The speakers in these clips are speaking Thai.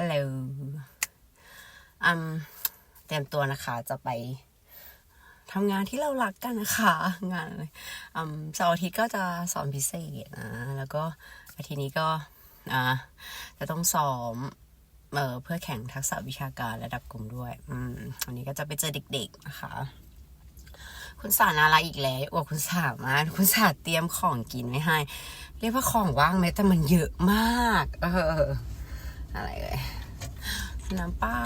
ฮัลโหลอืมเตรียมตัวนะคะ จะไปทำงานที่เรารักกันนะคะ งานออมเสาร์อาทิตย์ก็จะสอนพิเศษนะ แล้วก็อาทิตย์นี้ก็อ่าจะต้องซ้อมเออเพื่อแข่งทักษะวิชาการระดับกลุ่มด้วย อืมวันนี้ก็จะไปเจอเด็ก ๆ นะคะ คุณสานาราอีกแล้วว่าคุณสามารถคุณสาเตรียมของกินไว้ให้ เรียกว่าของว่างไหมแต่มันเยอะมาก เออ อะไรเลยน้ำเปล่า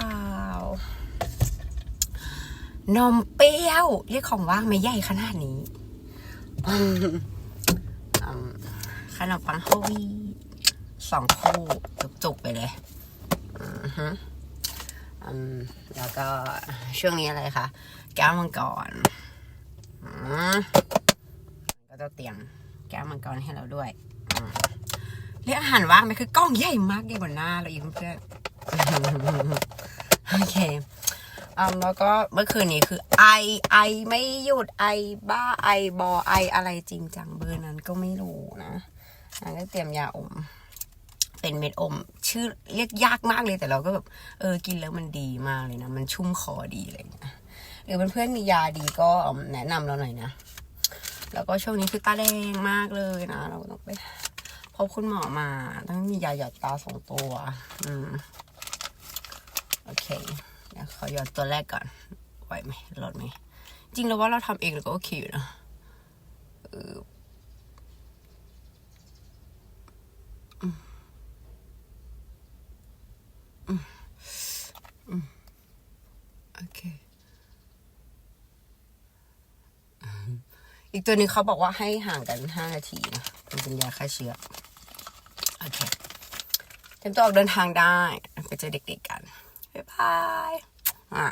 นมเปรี้ยวเรียกของว่างไหมใหญ่ขนาดนี้อืมอืมขนมปังโฮลวีตสองคู่จุกๆไปเลยอือฮึอืมแล้วก็ช่วงนี้อะไรคะแก้วมังกรอืมก็จะเตรียมแก้วมังกรให้เราด้วยอืม เรียกอาหารว่างไหมคือกล้องใหญ่มากใหญ่กว่าหน้าเราอีกเพื่อนโอเคอืมแล้วก็เมื่อคืนนี้คือ ไอไอไม่หยุดไอบ้าไอบอไออะไรจริงจังเบอร์นั้นก็ไม่รู้นะนั่นก็เตรียมยาอม เป็นเม็ดอม ชื่อเรียกยากมากเลยแต่เราก็แบบเออกินแล้วมันดีมากเลยนะ มันชุ่มคอดีอะไรอย่างเงี้ยหรือเพื่อนๆมียาดีก็แนะนำเราหน่อยนะ แล้วก็ช่วงนี้คือตาแดงมากเลยนะ เราต้องไป พบคุณหมอมาต้องมียาหยอดตาสองตัว อืม โอเคเดี๋ยวขอหยอดตัวแรกก่อนไหวไหมรอดไหม จริงแล้วว่าเราทำเองเราก็โอเคอยู่นะอืมอืมโอเค อีกตัวหนึงเขาบอกว่าให้ห่างกันห้านาทีนะมันเป็นยาฆ่าเชื้อโอ เตรียมตัวออกเดินทางได้ ไปเจอเด็กๆกัน บ๊ายบายอะ